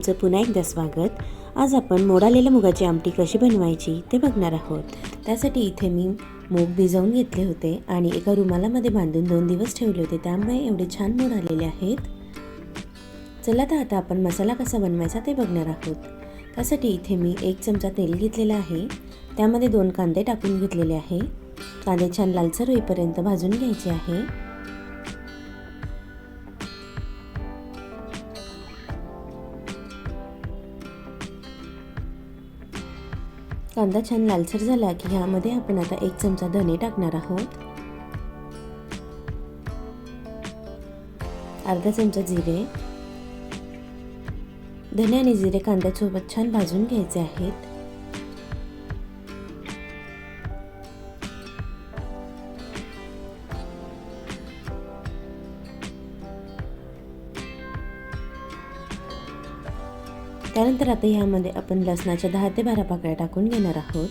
तुमचं पुन्हा एकदा स्वागत. आज आपण मोडालेल्या मुगाची आमटी कशी बनवायची ते बघणार आहोत. त्यासाठी इथे मी मूग भिजवून घेतले होते आणि एका रुमालामध्ये बांधून दोन दिवस ठेवले होते. त्यामुळे एवढे छान मोड आलेले आहेत. चला तर आता आपण मसाला कसा बनवायचा ते बघणार आहोत. त्यासाठी इथे मी एक चमचा तेल घेतलेलं आहे. त्यामध्ये दोन कांदे टाकून घेतलेले आहे. कांदे छान लालसर होईपर्यंत भाजून घ्यायचे आहे. कांदा छान लालसर झाला की ह्यामध्ये आपण आता एक चमचा धने टाकणार आहोत. अर्धा चमचा जिरे. धने आणि जिरे कांद्यासोबत छान भाजून घ्यायचे आहेत. त्यानंतर आता ह्यामध्ये आपण लसणाच्या दहा ते बारा पाकळ्या टाकून घेणार आहोत.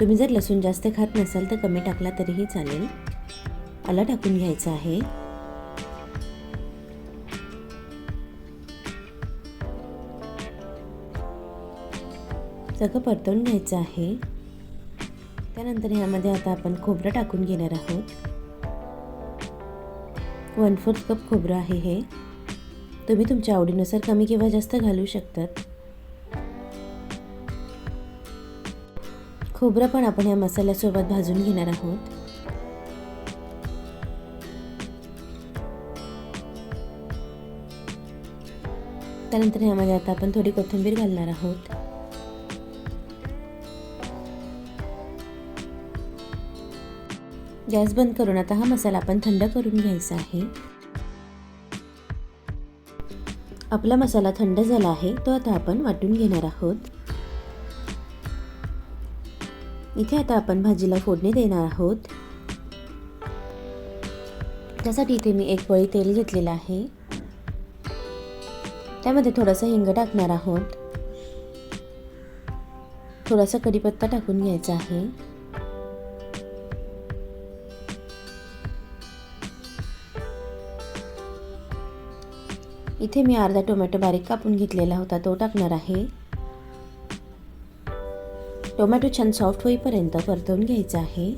तुम्ही जर लसूण जास्त खात नसाल तर कमी टाकला तरीही चालेल. आलं टाकून घ्यायचं आहे. सगळं परतवून घ्यायचं आहे. त्यानंतर ह्यामध्ये आता आपण खोबरं टाकून घेणार आहोत. वन फोर्थ कप खोबरं आहे हे. तुम्ही तुमच्या आवडीनुसार कमी किंवा जास्त घालू शकतात. खोबरं पण आपण या मसाल्यासोबत भाजून घेणार आहोत. त्यानंतर ह्यामध्ये आता आपण थोडी कोथिंबीर घालणार आहोत. गॅस बंद करून आता हा मसाला आपण थंड करून घ्यायचा आहे. आपला मसाला थंड झाला आहे तो आता आपण वाटून घेणार आहोत. इथे आता आपण भाजीला फोडणी देणार आहोत. त्यासाठी इथे मी एक पळी तेल घेतलेलं आहे. त्यामध्ये थोडासा हिंग टाकणार आहोत. थोडासा कढीपत्ता टाकून घ्यायचा आहे. इथे मी अर्धा टोमॅटो बारीक कापून घेतलेला होता तो टाकणार आहे. टोमॅटो छान सॉफ्ट होईपर्यंत परतवून घ्यायचा आहे.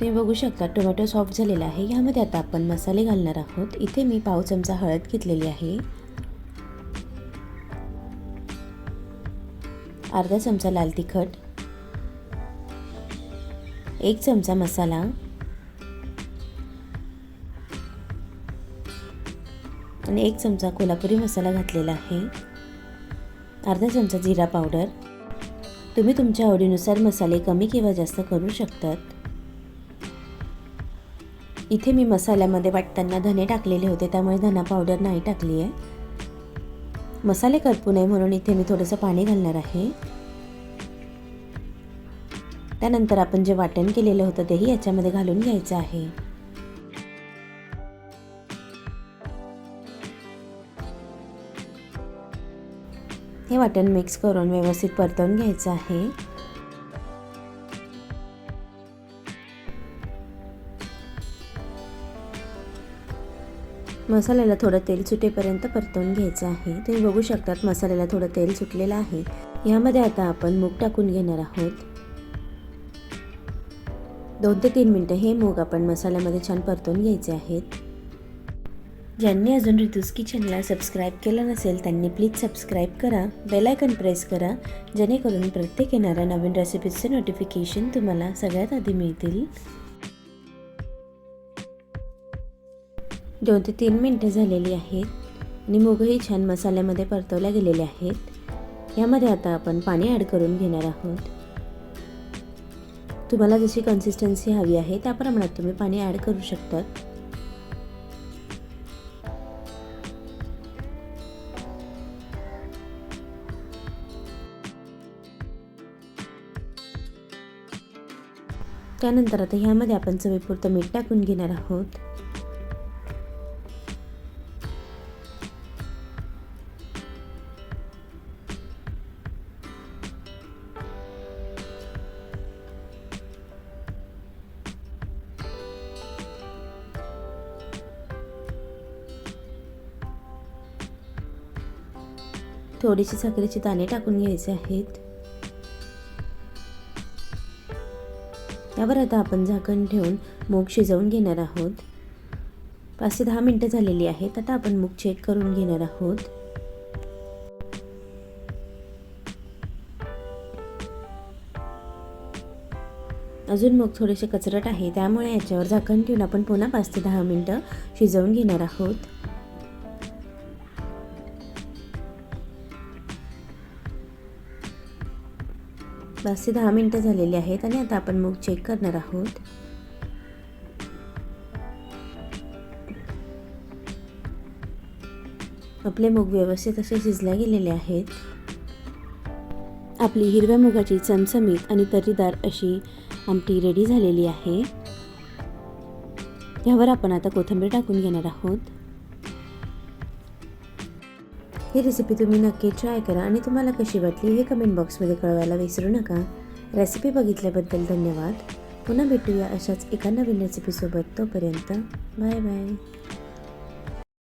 तुम्ही बघू शकता टोमॅटो सॉफ्ट झालेला आहे. यामध्ये आता आपण मसाले घालणार आहोत. इथे मी पाव चमचा हळद घेतलेली आहे. अर्धा चमचा लाल तिखट एक चमचा मसाला आणि एक चमचा कोल्हापुरी मसाला घातलेला आहे. अर्धा चमचा जिरा पावडर. तुम्ही तुमच्या आवडीनुसार मसाले कमी किंवा जास्त करू शकतात. इथे मी मसाल्यामध्ये वाटताना धने टाकलेले होते त्यामुळे धना पावडर नाही टाकली आहे मसाले करपू नये म्हणून इथे मी थोडंसं पाणी घालणार आहे. त्यानंतर आपण जे वाटण केलेलं होतं तेही याच्यामध्ये घालून घ्यायचं आहे. हे वाटण मिक्स करून व्यवस्थित परतवून घ्यायचं आहे. मसाल्याला थोडं तेल सुटेपर्यंत परतवून घ्यायचं आहे. तुम्ही बघू शकतात मसाल्याला थोडं तेल सुटलेलं आहे. यामध्ये आता आपण मूग टाकून घेणार आहोत. दोन ते तीन मिनटं हे मूग आपण मसाल्यामध्ये छान परतवून घ्यायचे आहेत. ज्यांनी अजून रितूस किचनला सबस्क्राईब केलं नसेल त्यांनी प्लीज सबस्क्राईब करा बेलायकन प्रेस करा जेणेकरून प्रत्येक येणाऱ्या नवीन रेसिपीजचे नोटिफिकेशन तुम्हाला सगळ्यात आधी मिळतील. दोन ते तीन मिनटं झालेली आहेत. आणि मुगही छान मसाल्यामध्ये परतवल्या गेलेले आहेत. यामध्ये आता आपण पाणी ॲड करून घेणार आहोत. तुम्हाला जशी कन्सिस्टन्सी हवी आहे त्या प्रमाणात तुम्ही पाणी ॲड करू शकतात त्यानंतर आता ह्यामध्ये आपण चवीपुरतं मीठ टाकून घेणार आहोत. थोडीशी साखरेचे दाणे टाकून घ्यायचे आहेत. त्यावर आता आपण झाकण ठेवून मूग शिजवून घेणार आहोत. पाच ते दहा मिनटं झालेली आहेत. आता आपण मूग चेक करून घेणार आहोत. अजून मग थोडेसे कचरट आहे. त्यामुळे याच्यावर झाकण ठेवून आपण पुन्हा पाच ते दहा मिनटं शिजवून घेणार आहोत. पाच ते दहा मिनटं झालेली आहेत आणि आता आपण मूग चेक करणार आहोत. आपले मूग व्यवस्थित असे शिजल्या गेलेले आहेत. आपली हिरव्या मुगाची चमचमीत आणि तर्रीदार अशी आमटी रेडी झालेली आहे. यावर आपण आता कोथिंबीर टाकून घेणार आहोत. ही रेसिपी तुम्ही नक्की ट्राय करा आणि तुम्हाला कशी वाटली हे कमेंट बॉक्समध्ये कळवायला विसरू नका. रेसिपी बघितल्याबद्दल धन्यवाद. पुन्हा भेटूया अशाच एका नवीन रेसिपीसोबत तोपर्यंत बाय बाय